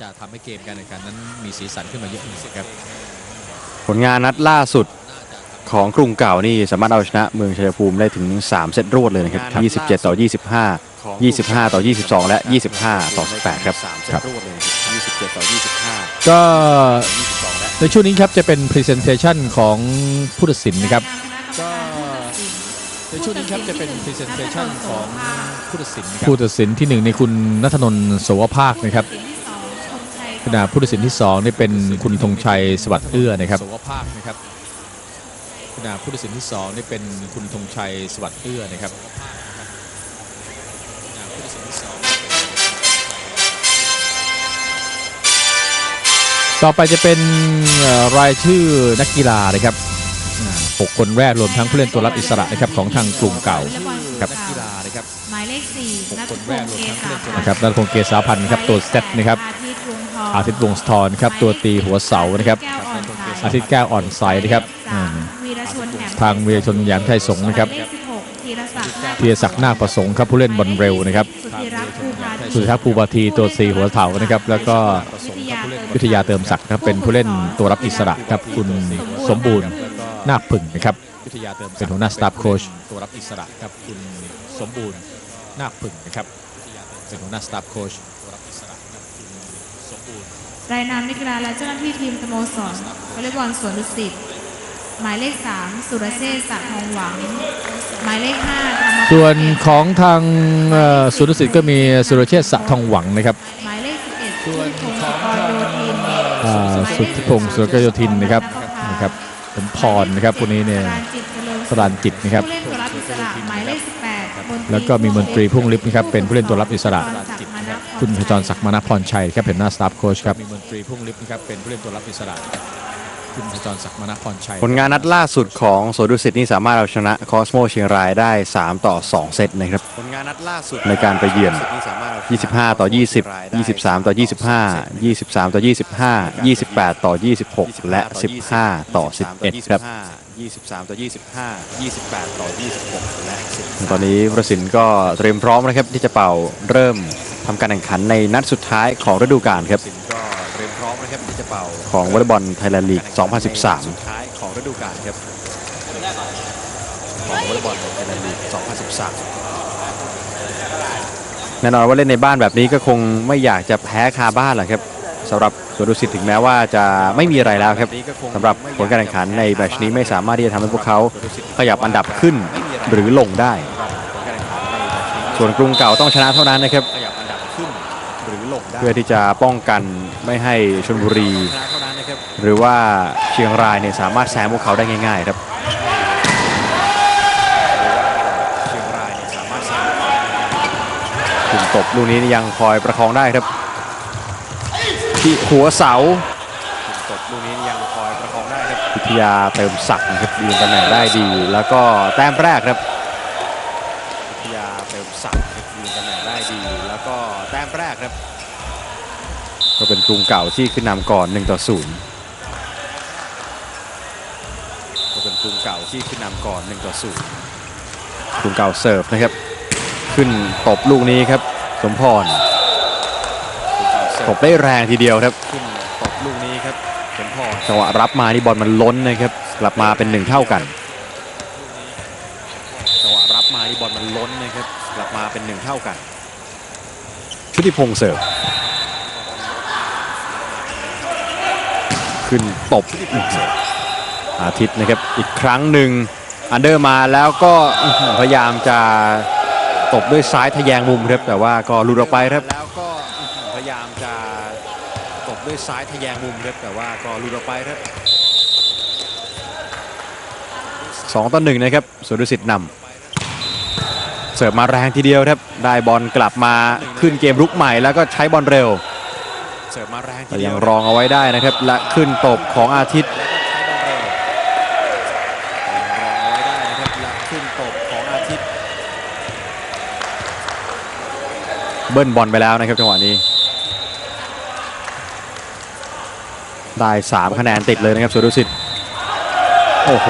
ก็น่าจะทำให้เกมการแข่งขันนั้นมีสีสันขึ้นมาเยอะที่สุดครับ ผลงานนัดล่าสุดของกรุงเก่านี่สามารถเอาชนะเมืองชัยภูมิได้ถึง 3 เซตรวดเลยนะครับ 27 ต่อ 25 25 ต่อ 22 และ 25 ต่อ 18 ครับครับ27ต่อ25ก็22และในช่วงนี้ครับจะเป็น Presentation ของผู้ตัดสินนะครับก็ในช่วงนี้ครับจะเป็น Presentation ของผู้ตัดสินผู้ผู้ตัดสินที่หนึ่งในคุณนัทนนท์โสวภาคนะครับ ขณะผู้ตัดสินที่สองนี่เป็นคุณธงชัยสวัสดิ์เอื้อนะครับโสวภาคนะครับขณะผู้ตัดสินที่สองนี่เป็นคุณธงชัยสวัสดิ์เอื้อนะครับต่อไปจะเป็นเอ่อรายชื่อนักกีฬานะครับอ่าหกคนแรกรวมทั้งผู้เล่นตัวรับอิสระนะครับของทางกลุ่มเก่าครับนักกีฬานะครับหมายเลขสี่หกนัทคนพแรกงรวศ์มเกทั้งผู้ษาเล่นตัวนะครับนัทพงศ์เกษาพันธ์ครับตัวเซตนะครับ อาทิตย์วงทองอาทิตย์วงศ์สะทรนะครับตัวตีหัวเสานะครับแก้วอ่อนใสอาทิตย์แก้วอ่อนใสนะครับสาอืมมวีรชนแหนมทางเวียชนแหยมไทยสงฆ์นะครับหมายเลขสิบหกธีรศักดิ์นาคธีรศักดิ์นาคประสงค์ครับผู้เล่นบอลเร็วนะครับสุธีรักษ์ภูพาสุริทักษ์ภูบาทีตัวสีหัวเถานะครับ แล้วก็วิทยาเติมศักดิ์ครับเป็นผู้เล่นตัวรับอิสระครับคุณสมบูรณ์นาคผึ่งนะครับเป็นหัวหน้าสตาฟโค้ชตัวรับอิสระครับคุณสมบูรณ์นาคผึ่งนะครับเป็นหัวหน้าสตาฟโค้ชตัวรับอิสระครับคุณสมบู รณ์รายนามนักกีฬาและเจ้าหน้าที่ทีมสโมสรวอลเลย์บอลสวนดุสิตหมายเลขสามสุรเชษฐ์สะทองหวัง หมายเลขห้าธรรมส่วนของทางเอ่อสุรสิทธิ์ก็มีสุรเชษฐ์สะทองหวังนะครับ หมายเลขสิบเอ็ดส่วนพงศกรโยธินอ่าสุทธิพงศ์สุรกโยธินนะครับนะครับสมพรนะครับพวกนี้เนี่ยสรานจิตเจริญสรานจิตนะครับ ผู้เล่นตัวรับอิสระหมายเลขสิบ แปดมนตรีแล้วก็มีมนตรีพุ่งลิฟต์นะครับเป็นผู้เล่นตัวรับอิสระ คุณขจรศักดิ์มณพรชัยครับเป็นหน้าสตาฟโค้ชครับมีมนตรีพุ่งลิฟต์นะครับเป็นผู้เล่นตัวรับอิสระคุณขจรศักดิ์มณพรชัยผลงานนัดล่าสุดของโซดุสิตนี่สามารถเอาชนะคอสโมเชียงรายได้ 3 ต่อ 2 เซตนะครับผลงานนัดล่าสุดในการไปเยือน 25 ต่อ 20 23 ต่อ 25 23 ต่อ 25 28 ต่อ 26 และ 15 ต่อ 11 ครับ 23 ต่อ 25 28 ต่อ 26 และตอนนี้ประสินก็เตรียมพร้อมนะครับที่จะเป่าเริ่มทำการแข่งขันในนัดสุดท้ายของฤดูกาลครับก็เตรียมพร้อมนะครับที่จะเป่าของวอลเลย์บอลไทยแลนด์ลีก 2013 สุดท้ายของฤดูกาลครับของวอลเลย์บอลไทยแลนด์ลีก 2013 แน่นอนว่าเล่นในบ้านแบบนี้ก็คงไม่อยากจะแพ้คาบ้านแหละครับสำหรับ สวนดุสิตถึงแม้ว่าจะไม่มีอะไรแล้วครับสำหรับผลการแข่งขันในแมตชนี้ไม่สามารถที่จะทำให้พวกเขาขยับอันดับขึ้นหรือลงได้ ส่วนกรุงเก่าต้องชนะเท่านั้นนะครับเพื่อที่จะป้องกันไม่ให้ชลบุรี หรือว่าเชียงรายเนี่ยสามารถแซงพวกเขาได้ง่าย ๆ ครับถึงตบลูกนี้ยังคอยประคองได้ครับ ที่หัวเสาตบลูกนี้ยังคอยประคองได้ครับวิทยาเติมศักดิ์นะครับยืนตำแหน่งได้ดี แล้วก็แต้มแรกครับวิทยาเติมศักดิ์นะครับยืนตำแหน่งได้ดี แล้วก็แต้มแรกครับ ก็เป็นกรุงเก่าที่ขึ้นนำก่อน1ต่อ0ก็เป็นกรุงเก่าที่ขึ้นนำก่อน1ต่อ0กรุงเก่าเสิร์ฟนะครับ ขึ้นตบลูกนี้ครับ สมพร ตบได้แรงทีเดียวครับขึ้นตบลูกนี้ครับสมพรจังหวะรับมานี่บอลมันล้นนะครับ กลับมาเป็นหนึ่งเท่ากันจังหวะรับมานี่บอลมันล้นนะครับกลับมาเป็นหนึ่งเท่ากัน ชุติพงษ์เสิร์ฟขึ้นตบอาทิตย์นะครับอีกครั้งหนึ่งอันเดอร์มาแล้วก็อื้อหือพยายามจะตบด้วยซ้ายทะแยงมุมครับแต่ว่าก็หลุดออกไปครับแล้วก็พ ยายามจะตบด้วยซ้ายทะแยงมุมครับแต่ว่าก็หลุดออกไปครับสองต่อหนึ่งนะครับสุรสิทธิ์นำเสิร์ฟมาแรงทีเดียวครับได้บอลกลับมาขึ้นเกมรุกใหม่แล้วก็ใช้บอลเร็วเสิร์ฟมาแรงแต่ยังรองเอาไว้ได้นะครับ และขึ้นตบของอาทิตย์รองเอาไว้ได้นะครับและขึ้นตบของอาทิตย์เบิ้ลบอลไปแล้วนะครับจังหวะนี้ ได้ 3 คะแนนติดเลยนะครับสุรุสิทธิ์โอ้โห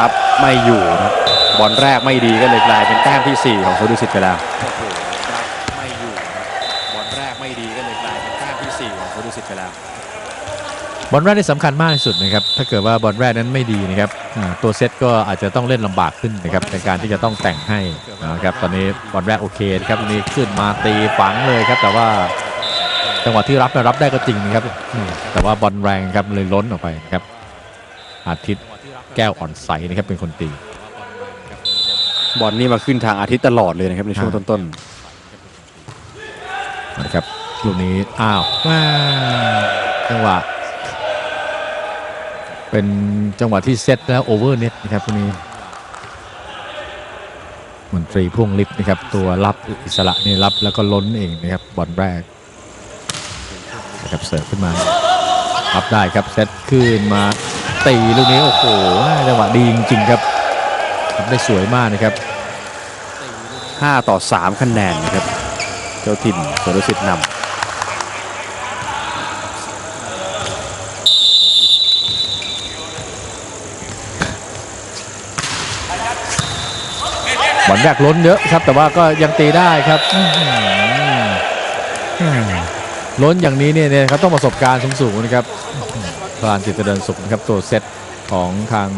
รับไม่อยู่นะบอลแรกไม่ดีก็เลยกลายเป็นแต้มที่ 4 ของสุรุสิทธิ์ไปแล้วโอ้โหรับไม่อยู่นะบอลแรกไม่ดีก็เลยกลายเป็นแต้มที่สี่ของโซลูซิธไปแล้วบอลแรกนี่สำคัญมากที่สุดนะครับถ้าเกิดว่าบอลแรกนั้นไม่ดีนะครับตัวเซตก็อาจจะต้องเล่นลำบากขึ้นนะครับในการที่จะต้องแต่งให้นะครับตอนนี้บอลแรกโอเคนะครับตอนนี้ขึ้นมาตีฝังเลยครับแต่ว่า จังหวะที่รับนะรับได้ก็จริงนะครับอืมแต่ว่าบอลแรงครับเลยล้นออกไปนะครับ อาทิตย์แก้วอ่อนใสนะครับเป็นคนตีบอลนี่มาขึ้นทางอาทิตย์ตลอดเลยนะครับในช่วงต้นนะครับลูกนี้อ้าวแม่จังหวะ เป็นจังหวะที่เซตแล้วโอเวอร์เน็ตนะครับตรงนี้มนตรีพ่วงลิฟต์นะครับตัวรับอิสระนี่รับแล้วก็ล้นเองนะครับบอลแรกนะ ครับเสิร์ฟขึ้นมารับได้ครับเซตขึ้นมาตีลูกนี้โอ้โหจังหวะดีจริงๆครับทำได้สวยมากนะครับ 5 ต่อ 3 คะแนนนะครับ เจ้าถิ่นสวนดุสิตนำบอลแรกล้นเยอะครับ แต่ว่าก็ยังตีได้ครับ ล้นอย่างนี้เนี่ยเนี่ยเขาต้องประสบการณ์สูงๆนะครับพลานจิตเจริญสุขนะครับตัวเซตของทาง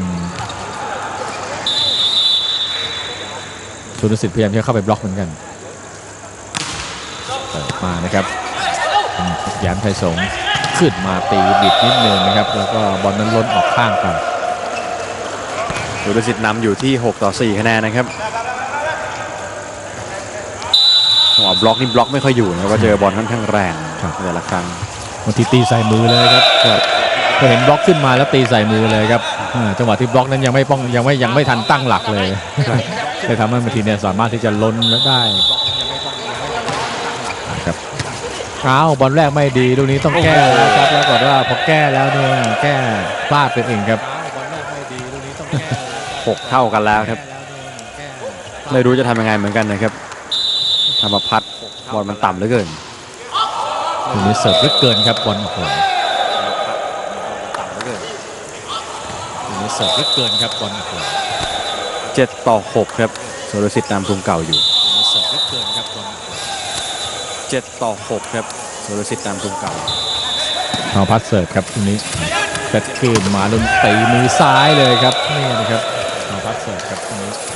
ชุนสิทธิ์พยายามที่จะเข้าไปบล็อกเหมือนกันเปิดมานะครับย้มไทยสงฆ์ขึ้นมาตีบิดนิดนึงนะครับ แล้วก็บอลนั้นล้นออกข้างไปำสวนดุสิตนำอยู่ที่ 6 ต่อ 4 คะแนนนะครับ จังหวะบล็อกนี่บล็อกไม่ค่อยอยู่นะครับว่าเจอบอลค่อนข้างแรงครับในแต่ละครั้งบางทีตีใส่มือเลยครับก็เห็นบล็อกขึ้นมาแล้วตีใส่มือเลยครับอ่าจังหวะที่บล็อกนั้นยังไม่ป้องยังไม่ยังไม่ทันตั้งหลักเลยเลยทำให้บางทีเนี่ยสามารถที่จะล้นแล้วได้ครับเอาบอลแรกไม่ดีลูกนี้ต้องแก้แล้วครับแล้วก็ว่าพอแก้แล้วเนี่ยแก้พลาดไปเองครับ6เท่ากันแล้วครับ ไม่รู้จะทำยังไงเหมือนกันนะครับ ธรรมพัฒน์บอลมันต่ำเหลือเกินลูกนี้เสิร์ฟเหลือเกินครับบอลโอ้โหต่ำเหลือเกินลูกนี้เสิร์ฟเหลือเกินครับบอลโอ้โห7ต่อ6ครับสวนดุสิตนำกรุงเก่าอยู่ลูกนี้เสิร์ฟเหลือเกินครับบอลโอ้โห7ต่อ6ครับสวนดุสิตนำกรุงเก่าเอาพัสเสิร์ฟครับตรงนี้เซตขึ้นมาลุนตีมือซ้ายเลยครับนี่นะครับเอาพัสเสิร์ฟครับตรงนี้เซตขึ้นมา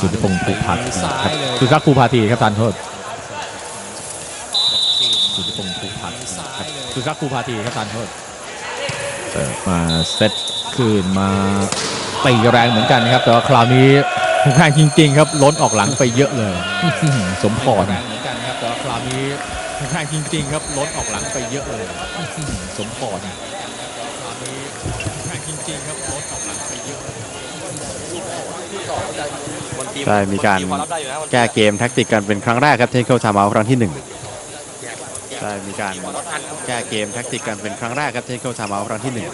สุดพงศ์ภูพัฒน์นะครับคือกักภูพาทีครับทานโทษสุดพงศ์ภูพัฒน์นะครับคือกักภูพาทีครับทานโทษเสิร์ฟมาเซตขึ้นมาตีแรงเหมือนกันครับ แต่ว่าคราวนี้แรงจริง ๆ ครับ ล้นออกหลังไปเยอะเลย สมพรเหมือนกันครับแต่ว่าคราวนี้แรงจริง ๆ ครับ ล้นออกหลังไปเยอะเลย สมพรคราวนี้แรงจริง ๆ ครับล้นออกหลังไปเยอะเลย ได้มีการแก้เกมแท็กติกกันเป็นครั้งแรกครับเทคนิคทามเอาครั้งที่หนึ่งได้มีการแก้เกมแท็กติกกันเป็นครั้งแรกครับเทคนิคทามเอาครั้งที่หนึ่ง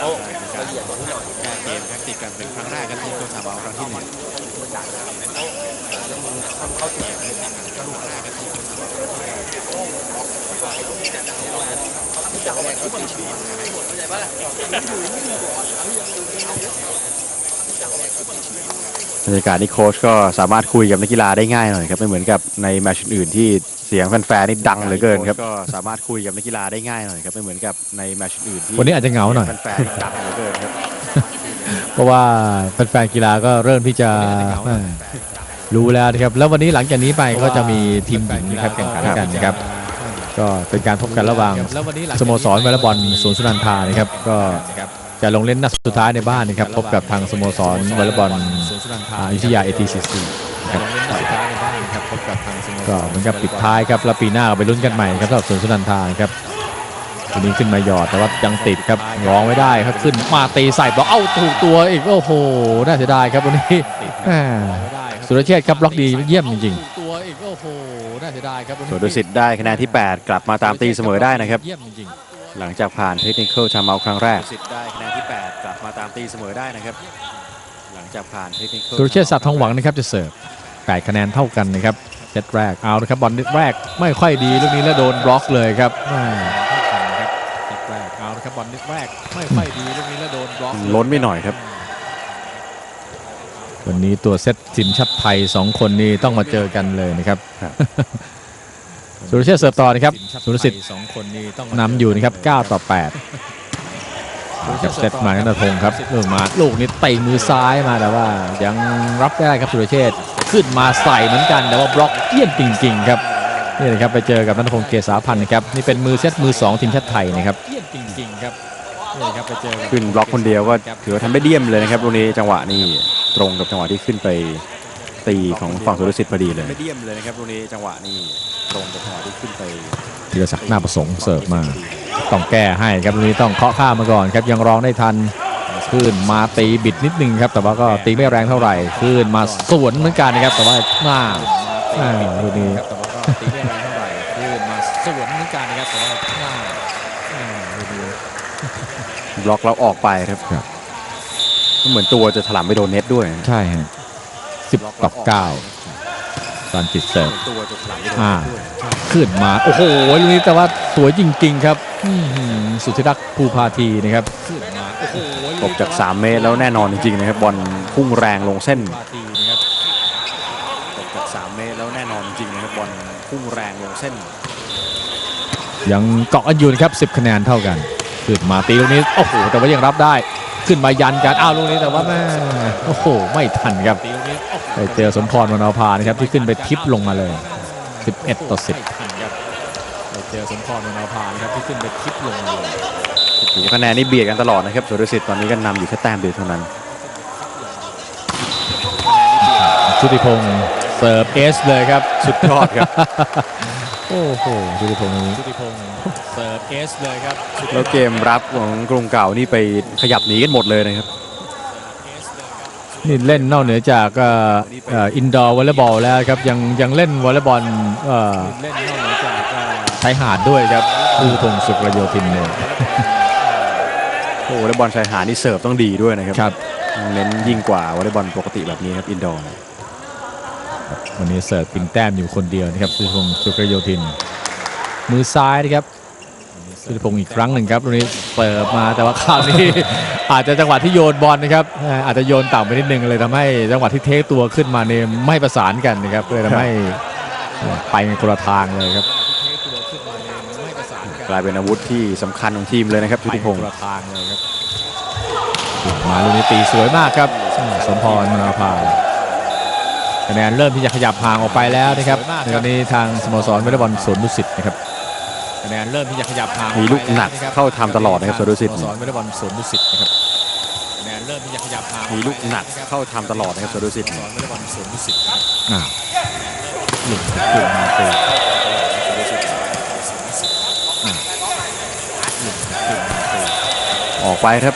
ได้มีการแก้เกมแท็กติกกันเป็นครั้งแรกครับเทคนิคทามเอาครั้งที่หนึ่ง บรรยากาศนี่โค้ชก็สามารถคุยกับนักกีฬาได้ง่ายหน่อยครับไม่เหมือนกับในแมตช์อื่นๆที่เสียงแฟนๆนี่ดังเหลือเกินครับก็สามารถคุยกับนักกีฬาได้ง่ายหน่อยครับไม่เหมือนกับในแมตช์อื่นที่วันนี้อาจจะเหงาหน่อยแฟนๆนี่ดังเหลือเกินครับเพราะว่าแฟนๆกีฬาก็เริ่มที่จะเอ่อรู้แล้วนะครับแล้ววันนี้หลังจากนี้ไปก็จะมีทีมหญิงนะครับแข่งขันกันนะครับก็เป็นการพบกันระหว่างสโมสรวอลเลย์บอลสวนสุนันทานะครับก็ จะลงเล่นนัดสุดท้ายในบ้านนะครับพบกับทางสโมสรวอลเลย์บอลอ่าอยุธยา ATCC นะครับก็เหมือนกับปิดท้ายครับแล้วปีหน้าก็ไปลุ้นกันใหม่ครับสำหรับสวนสุนันทานะครับทีนี้ขึ้นมาหยอดแต่ว่ายังติดครับร้องไม่ได้ครับขึ้นมาตีใส่บล็อกเอ้าถูกตัวอีกโอ้โหน่าเสียดายครับวันนี้แหม่สุรเชษฐ์ครับบล็อกดีเยี่ยมจริงๆตัวอีกโอ้โหน่าเสียดายครับสวนดุสิตได้คะแนนที่ 8 กลับมาตามตีเสมอได้นะครับเยี่ยมจริง หลังจากผ่านเทคนิคทามเอาครั้งแรกดุสิตได้คะแนนที่ 8 กลับมาตามตีเสมอได้นะครับ หลังจากผ่านเทคนิคสุรเชษฐ์สัตว์ทองหวังนะครับจะเสิร์ฟ8คะแนนเท่ากันนะครับเซตแรกเอาละครับบอลแรกไม่ค่อยดีลูกนี้แล้วโดนบล็อกเลยครับแม่เท่ากันครับเซตแรกเอาละครับบอลแรกไม่ค่อยดีลูกนี้แล้วโดนบล็อกล้นไม่หน่อยครับวันนี้ตัวเซตทีมชาติไทยสองคนนี้ต้องมาเจอกันเลยนะครับ สุรเชษฐ์เสิร์ฟต่อนะครับสุรสิทธิ์สองคนนี้ต้องนำอยู่นะครับ9ต่อ8กับเซตมานันทพงศ์ครับลูกมาลูกนี้เตะมือซ้ายมาแต่ว่า ยังรับได้ครับสุรเชษฐ์ขึ้นมาใส่เหมือนกันแต่ว่าบล็อกเยี่ยมจริงๆครับนี่นะครับไปเจอกับนันทพงศ์เกษาพันธ์นะครับนี่เป็นมือเซตมือ2ทีมชาติไทยนะครับเยี่ยมจริงๆครับนี่ครับไปเจอกับขึ้นบล็อกคนเดียวก็ถือว่าทำได้เดี่ยมเลยนะครับตรงนี้จังหวะนี้ตรงกับจังหวะที่ขึ้นไปตีของฝั่งสุรสิทธิ์พอดีเลยไม่เดี่ยมเลยนะครับตรงนี้จังหวะนี้ ตรงกับจังหวะที่ขึ้นไปธีรศักดิ์หน้าประสงค์เสิร์ฟมา ต้องแก้ให้ครับตรงนี้ต้องเคาะข้ามมาก่อนครับยังร้องได้ทันขึ้นมาตีบิดนิดนึงครับ แต่ว่าก็ตีไม่แรงเท่าไหร่ขึ้นมาสวนเหมือนกันนะครับแต่ว่ามาอ่าลูกนี้ครับแต่ว่าก็ตีไม่แรงเท่าไหร่ขึ้นมาสวนเหมือนกันนะครับแต่ว่าง่ายอ่าลูกนี้บล็อกแล้วออกไปครับครับเหมือนตัวจะถลำไปโดนเน็ตด้วยใช่ฮะสิบต่อเก้า ตอนจิตเสิร์ฟตัวจะถลำไปโดนอ่าเน็ตด้วยขึ้นมา โอ้โหลูกนี้แต่ว่าสวยจริง ๆ ครับอื้อหือสุธิรักษ์ภูพาทีนะครับขึ้นมาโอ้โหตกจาก 3 เมตรแล้วแน่นอนจริง ๆ นะครับบอลพุ่งแรงลงเส้นปาตีนะครับตกจาก 3 เมตรแล้วแน่นอนจริง ๆ นะครับบอลพุ่งแรงลงเส้น ยังเกาะกันอยู่นะครับ 10 คะแนนเท่ากันขึ้นมาตีลูกนี้โอ้โหแต่ว่ายังรับได้ ขึ้นมายันกันอ้าวลูกนี้แต่ว่าแม่โอ้โห ไม่ทันครับตีลูกนี้โอ้โหไปเจอสมพรวรรณภานะครับที่ขึ้นไปทิปลงมาเลย 11 ต่อไม่ทันครับไปเจอสมพรวรรณภานะครับที่ขึ้นไปทิปลงมาเลยถือคะแนนนี่เบียดกันตลอดนะครับสุรสิทธิ์ตอนนี้ก็นำอยู่แค่แต้มเดียวเท่านั้น10ชุติพงศ์เสิร์ฟเอสเลยครับ สุดยอดครับ โอ้โหชุติพงศ์ชุติพงศ์เสิร์ฟเอสเลยครับแล้วเกมรับของกรุงเก่านี่ไปขยับหนีกันหมดเลยนะครับนี่เล่นนอกเหนือจากอินดอร์วอลเลย์บอลแล้วครับยังยังเล่นวอลเลย์บอลเอ่อเล่นนอกเหนือจากเอ่อชายหาดด้วยครับชุติพงศ์สุกรโยธินเนี่ยโอ้วอลเลย์บอลชายหาดนี่เสิร์ฟต้องดีด้วยนะครับครับเน้นยิ่งกว่าวอลเลย์บอลปกติแบบนี้ครับอินดอร์ วันนี้เสิร์ฟปิงแต้มอยู่คนเดียวนะครับสุธิพงศ์สุกรโยธิน มือซ้ายนะครับสุธิพงศ์อีกครั้งหนึ่งครับตรงนี้เสิร์ฟมาแต่ว่าคราวนี้อาจจะจังหวะที่โยนบอลนะครับเอ่ออาจจะโยนต่ำไปนิดนึงเลยทำให้จังหวะที่เทคตัวขึ้นมาเนี่ยไม่ประสานกันนะครับเลยทำให้เอ่อไปในคนละทางเลยครับเทตัวขึ้นมาเนี่ยไม่ประสานกันกลายเป็นอาวุธที่สำคัญของทีมเลยนะครับชุไปติในพงคศ์นละทางเลยครับมาลูกนี้ตีสวยมากครับ สมพรมนาภา คะแนนเริ่มที่จะขยับห่างออกไปแล้วนะครับในวันนี้ทางสโมสรวอลเลย์บอลสวนดุสิตนะครับคะแนนเริ่มที่จะขยับห่างออมีไปลูกหนักแวะครับเข้าทำตลอดนะครับสวนดุสิตสโมสรวอลเลย์บอลสวนดุสิตนะครับคะแนนเริ่มที่จะขยับห่างมีลูกหนักเข้าทำตลอดนะครับสวนดุสิตสอนวอลเลย์บอลสวนดุสิตนะครับอ่าหลุดขึ้นมาตีอ่าหลุดขึ้นมาตีออกไปครับ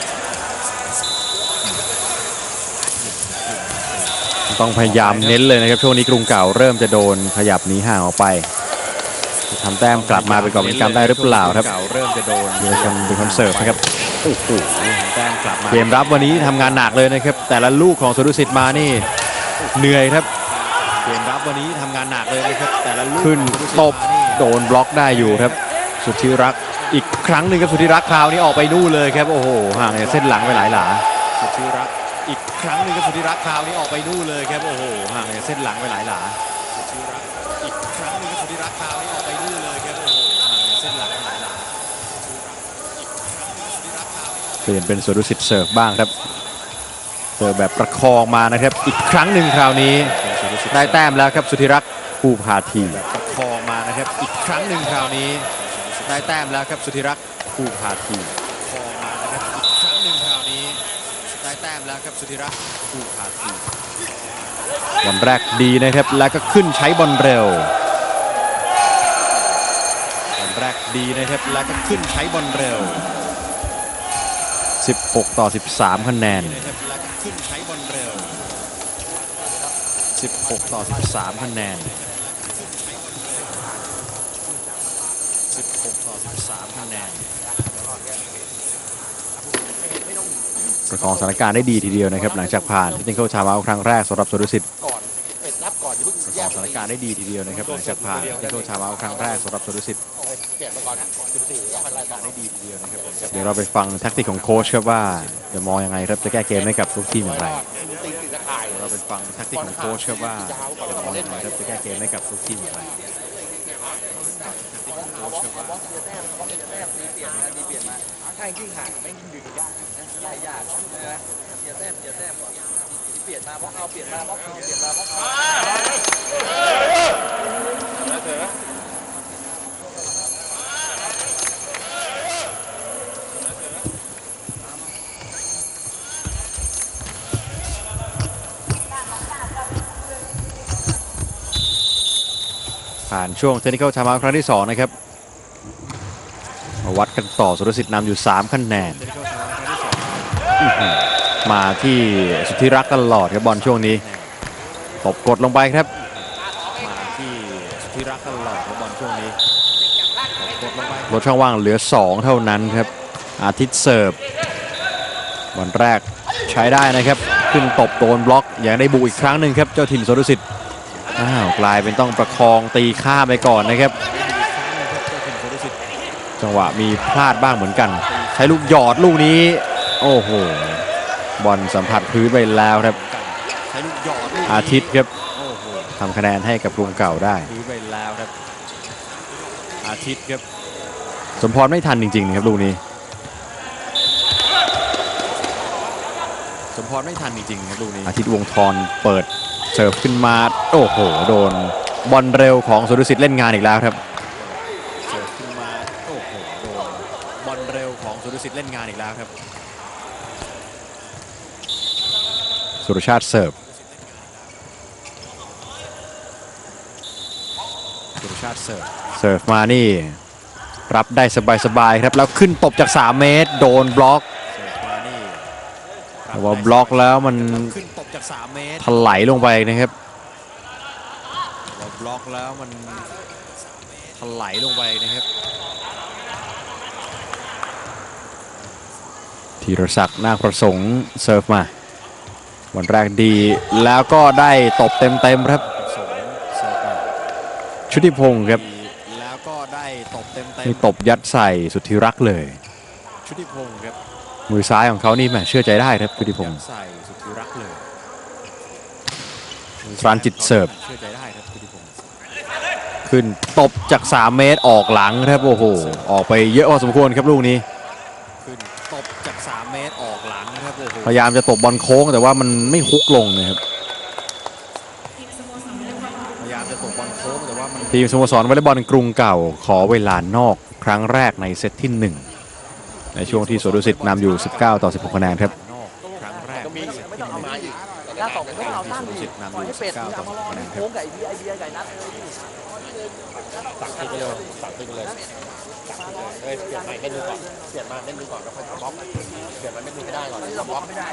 ต้องพยายามเน้นเลยนะครับช่วงนี้กรุงเก่าเริ่มจะโดนขยับหนีห่างออกไปจะทำแต้มกลับมาเป็นกอบเป็นกำได้หรือเปล่าครับเริ่มจะโดนเดี๋ยวกันเป็นคนเสิร์ฟนะครับโอ้โหแต้มกลับมาเกมรับวันนี้ทำงานหนักเลยนะครับแต่ละลูกของสุรุสิทธิ์มานี่เหนื่อยครับเกมรับวันนี้ทำงานหนักเลยนะครับแต่ละลูกขึ้นตบโดนบล็อกได้อยู่ครับ สุดที่รักอีกครั้งหนึ่งครับสุดที่รักคราวนี้ออกไปนู่นเลยครับโอ้โหห่างจากเส้นหลังไปหลายหลาสุดที่รัก อีกครั้งหนึ่งครับสุดที่รักคราวนี้ออกไปนู่นเลยครับโอ้โหห่างจากเส้นหลังไปหลายหลาสุดที่รักอีกครั้งหนึ่งครับสุดที่รักคราวนี้ออกไปนู่นเลยครับโอ้โหห่างจากเส้นหลังไปหลายหลาเปลี่ยนเป็นสุรุสิทธิ์เสิร์ฟบ้างครับเสิร์ฟแบบประคองมานะครับ อีกครั้งหนึ่งคราวนี้ได้แต้มแล้วครับสุธิรักษ์ภูพาทีประคองมานะครับ อีกครั้งหนึ่งคราวนี้ได้แต้มแล้วครับสุธิรักษ์ภูพาที ครับสุธิรักษ์ภูพาทีบอลแรกดีนะครับ แล้วก็ขึ้นใช้บอลเร็วบอลแรกดีนะครับ แล้วก็ขึ้นใช้บอลเร็ว 16 ต่อ 13 คะแนนขึ้นใช้บอลเร็ว16 ต่อ 13 คะแนน 16 ต่อ 13 คะแนน ประคองสถานการณ์ได้ดีทีเดียวนะครับหลังจากผ่านเทคนิคชาวาครั้งแรกสำหรับสุรสิทธิ์ประคองสถานการณ์ได้ดีทีเดียวนะครับหลังจากผ่านเทคนิคชาวาครั้งแรกสำหรับสุรสิทธิ์ได้ดีทีเดียวนะครับเดี๋ยวเราไปฟังแท็กติกของโค้ชครับว่าจะมองยังไงครับจะแก้เกมให้กับทุกทีมอย่างไรเดี๋ยวเราไปฟังแท็กติกของโค้ชครับว่าจะมองยังไงครับจะแก้เกมให้กับทุกทีมอย่างไร ถ้ายิ่งห่างไม่ยิ่งดึงยากนะยากยากนะเสียแต้มเสียแต้มก่อนเปลี่ยนมาเพราะเอาเปลี่ยนมาเพราะเปลี่ยนมาเพราะเอาผ่านช่วงเทคนิค l ล i ท e ครั้งที่ 2 นะครับ มาวัดกันต่อสุรสิทธิ์นำอยู่ 3 คะแนน มาที่สุทธิรักตลอดครับบอลช่วงนี้ตบกดลงไปครับ มาที่สุทธิรักตลอดครับบอลช่วงนี้ลดช่องว่างเหลือ 2 เท่านั้นครับ อาทิตย์เสิร์ฟบอลแรกใช้ได้นะครับ ขึ้นตบโดนบล็อกอย่างได้บุกอีกครั้งหนึ่งครับ เจ้าถิ่นสุรสิทธิ์อ้าวกลายเป็นต้องประคองตีข้าไปก่อนนะครับ จังหวะมีพลาดบ้างเหมือนกัน ใช้ลูกหยอดลูกนี้ โอ้โห บอลสัมผัสพื้นไปแล้วครับ อาทิตย์ครับทำคะแนนให้กับกรุงเก่าได้พื้นไปแล้วครับ อาทิตย์ครับสมพรไม่ทันจริงๆนะครับลูกนี้ สมพรไม่ทันจริงๆครับลูกนี้ อาทิตย์วงทรเปิดเสิร์ฟขึ้นมา โอ้โห โดนบอลเร็วของสุรสิทธิ์เล่นงานอีกแล้วครับ ร็วของสุรสิทธิ์เล่นงานอีกแล้วครับ สุรชาติเสิร์ฟสุรชาติเสิร์ฟเสิร์ฟมานี่ รับได้สบายๆครับ แล้วขึ้นตบจาก 3 เมตร โดนบล็อกแต่ว่าบล็อกแล้วมันขึ้นตบจาก 3 เมตรถลายลงไปนะครับบล็อกแล้วมันถลายลงไปนะครับ ธีรศักดิ์นาคประสงค์เสิร์ฟมาวันแรกดีแล้วก็ได้ตบเต็มๆครับ ชุติพงศ์ครับแล้วก็ได้ตบเต็มๆนี่ตบยัดใส่สุดที่รักเลย ชุติพงศ์ครับมือซ้ายของเขานี่แหมเชื่อใจได้ครับชุติพงศ์ใส่สุดที่รักเลยสรานจิตเสิร์ฟเชื่อใจได้ครับชุติพงศ์ขึ้นตบจาก 3 เมตรออกหลังครับโอ้โหออกไปเยอะพอสมควรครับลูกนี้ พยายามจะตบบอลโค้งแต่ว่ามันไม่ฮุกลงนะครับพยายามจะตบบอลโค้งแต่ว่ามันทีมสโมสรวอลเลย์บอลกรุงเก่า ขอเวลานอกครั้งแรกในเซตที่ 1 ในช่วงที่สวนดุสิตนำอยู่ 19 ต่อ 16 คะแนนครับครั้งแรกก็มีไม่ต้องเอามาอีกหน้าสองไม่ต้องเอาตั้งดิปล่อยให้เป็ดมึงจะมารอนี่โค้งกับไอเบียไอเบียไก่นัดเลยนี่ตักขึ้นไปเลยตักขึ้นไปเลยตักขึ้นไปเล ยเปลี่ยนใหม่เล่นดูก่อนเปลี่ยนมาเล่นดูก่อนแล้วค่อยบล็อกเปลี่ยนมาเล่นดูไม่ได้ก่อนแล้วบล็อกไม่ได้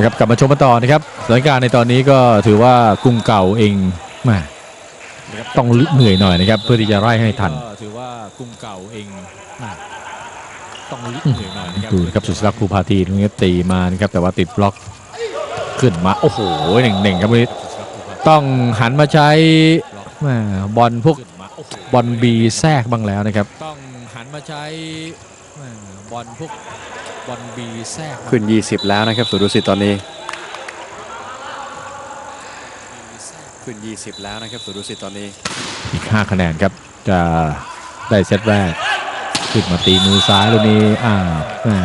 นะครับกลับมาชมกันต่อนะครับสถานการณ์ในตอนนี้ก็ถือว่ากรุงเก่าเองแหมาต้องเหนื่อยหน่อยนะครับ เพื่อที่จะไล่ให้ทันถือว่ากรุงเก่าเองต้องเหนื่อยหน่อยนะครับดูนะครับสุดสักดิ์ภูพาทีตรงนี้ตีมานะครับแต่ว่าติดบล็อกขึ้นมาโอ้โหหนึ่งหนึ่งครับวันนี้ต้องหันมาใช้แหม่บอลพวกขึ้นมาโอ้โหบอลบีแทรกบ้างแล้วนะครับ ต้องหันมาใช้แหม่บอลพวก บอลบีแทรกขึ้น 20 แล้วนะครับสวนดุสิตตอนนี้ ขึ้น 20 แล้วนะครับสวนดุสิตตอนนี้ อีก 5 คะแนนครับ จะได้เซตแรก ขึ้นมาตีมือซ้ายลูกนี้อ้าวแหม่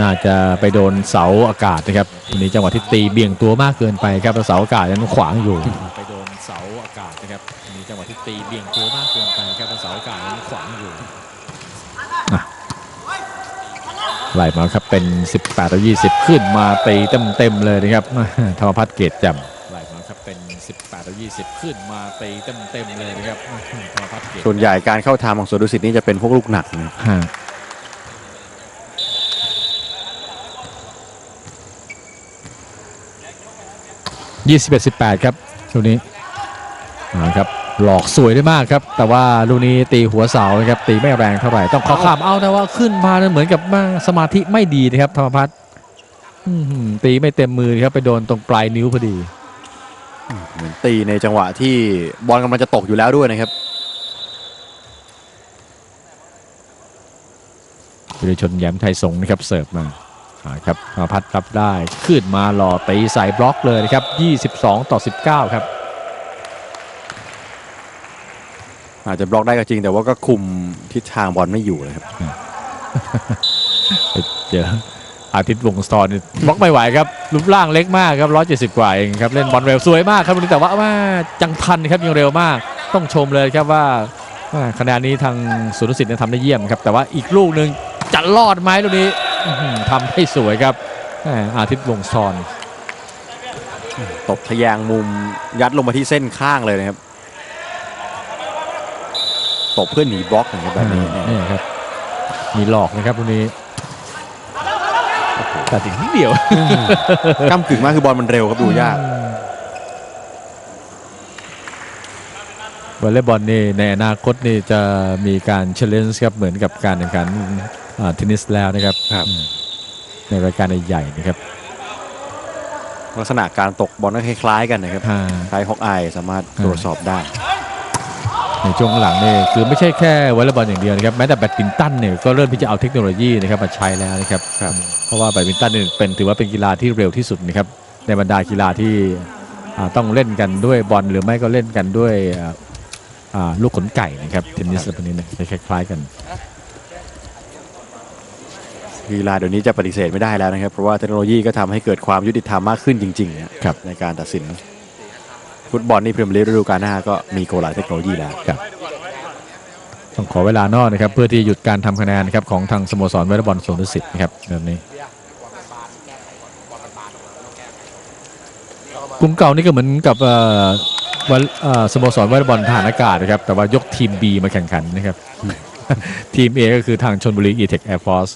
น่าจะไปโดนเสาอากาศนะครับทีนี้จังหวะที่ตีเบี่ยงตัวมากเกินไปครับแล้วเสาอากาศนั้นขวางอยู่ ไปโดนเสาอากาศนะครับมีจังหวะที่ตีเบี่ยงตัวมากเกินไปครับแล้วเสาอากาศนั้นขวางอยู่ ไล่มาครับเป็น 18ต่อ20 ขึ้นมาตีเต็มๆเลยนะครับธรรมพัฒน์เกตจไหลมาครับเป็น18ต่อ20 ขึ้นมาตีเต็มๆเลยนะครับธรรมพัฒน์เกตส่วนใหญ่การเข้าทางของสวนดุสิตนี่จะเป็นพวกลูกหนักนะำฮะ21 18ครับช่วงนี้นะครับ หลอกสวยได้มากครับ แต่ว่าลูกนี้ตีหัวเสานะครับตีไม่แรงเท่าไหร่ต้องขอข้ามเอาแต่ว่าขึ้นมาเหมือนกับว่าสมาธิไม่ดีนะครับธรรมพัฒน์อื้อหือตีไม่เต็มมือครับไปโดนตรงปลายนิ้วพอดีเหมือนตีในจังหวะที่บอลกำลังจะตกอยู่แล้วด้วยนะครับวิรชนแย้มไทยสงฆ์นะครับเสิร์ฟมาอ่าครับธรรมพัฒน์รับได้ ขึ้นมาหล่อตีใส่บล็อกเลยนะครับ 22 ต่อ 19 ครับ อาจจะบล็อกได้ก็จริง แต่ว่าก็คุมทิศทางบอลไม่อยู่เลยครับเจออาทิตย์วงศธรนี่บล็อกไม่ไหวครับรูปร่างเล็กมากครับ170กว่าเองครับเล่นบอลเร็วสวยมากครับวันนี้แต่ว่าว่าจังทันครับยังเร็วมาก ต้องชมเลยครับว่าว่าคะแนนนี้ทางสุรสิทธิ์เนี่ยทำได้เยี่ยมครับ แต่ว่าอีกลูกหนึ่งจะรอดไหมลูกนี้อื้อหือทำให้สวยครับแหม่อาทิตย์วงศธรตบทะแยงมุมยัดลงมาที่เส้นข้างเลยนะครับ ตบเพื่อหนีบล็อกนะครับแบบนี้เนี่ยนี่ครับมีหลอกนะครับลูกนี้แต่ถึงนิดเดียวก้ากึ่งมากคือบอลมันเร็วครับดูยากวอลเลย์บอลนี่ในอนาคตนี่จะมีการเชลเลนจ์ครับเหมือนกับการแข่งขันอ่าเทนนิสแล้วนะครับครับอืมในรายการใหญ่ๆนะครับลักษณะการตกบอลก็คล้ายๆกันนะครับอ่าคล้ายฮอกอายสามารถตรวจสอบได้ ในช่วงหลังนี่คือไม่ใช่แค่วอลเลย์บอลอย่างเดียวนะครับแม้แต่แบดมินตันเนี่ยก็เริ่มที่จะเอาเทคโนโลยีนะครับมาใช้แล้วนะครับครับเพราะว่าแบดมินตันเนี่ยเป็นถือว่าเป็นกีฬาที่เร็วที่สุดนะครับในบรรดากีฬาที่อ่าต้องเล่นกันด้วยบอลหรือไม่ก็เล่นกันด้วยอ่าอ่าลูกขนไก่นะครับเทนนิสอะไรพวกนี้เนี่ยคล้ายๆกันกีฬาเดี๋ยวนี้จะปฏิเสธไม่ได้แล้วนะครับ เพราะว่าเทคโนโลยีก็ทำให้เกิดความยุติธรรมมากขึ้นจริงๆนะครับในการตัดสิน ฟุตบอลนี่พรีเมียร์ลีกฤดูกาลหน้าก็มีโกลาเทคโนโลยีแล้วครับต้องขอเวลานอกนะครับเพื่อที่หยุดการทำคะแนนนะครับของทางสโมสรวอลเลย์บอลสวนดุสิตนะครับแบบนี้กลุ่มเก่านี่ก็เหมือนกับเอ่อวันเอ่อสโมสรวอลเลย์บอลทหารอากาศนะครับแต่ว่ายกทีม B มาแข่งขันนะครับ ทีม A ก็คือทางชนบุรี e-tech Air Force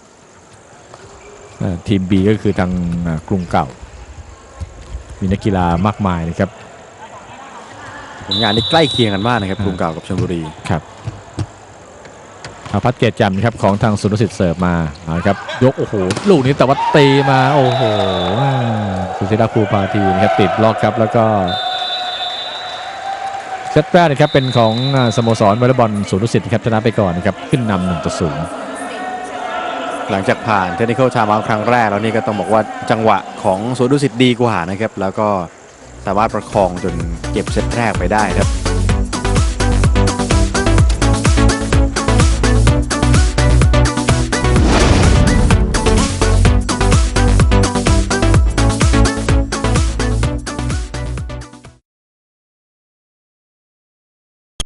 เอ่อทีม B ก็คือทางกรุงเก่า มีนักกีฬามากมายนะครับ ลงานนี่ใกล้เคียงกันมากนะครับกรุงเก่ากับชลบุรีครับอาพัฒเกตจำครับของทางสุรสิทธิ์เสิร์ฟมาเอาละครับยกโอ้โหลูกนี้แต่ว่าตีมาโอ้โหอ่าสุศิดาคูพาทีนะครับติดบล็อกครับแล้วก็เซตแรกนะครับเป็นของอ่าสโมสรวอลเลย์บอลสุรสิทธิ์นะครับชนะไปก่อนนะครับขึ้นนำหนึ่งต่อศูนย์หลังจากผ่านเทคนิคอลชามาครั้งแรกแล้วนี่ก็ต้องบอกว่าจังหวะของสวนดุสิตดีกว่านะครับแล้วก็ สามารถประคองจนเก็บเซตแรกไปได้ครับ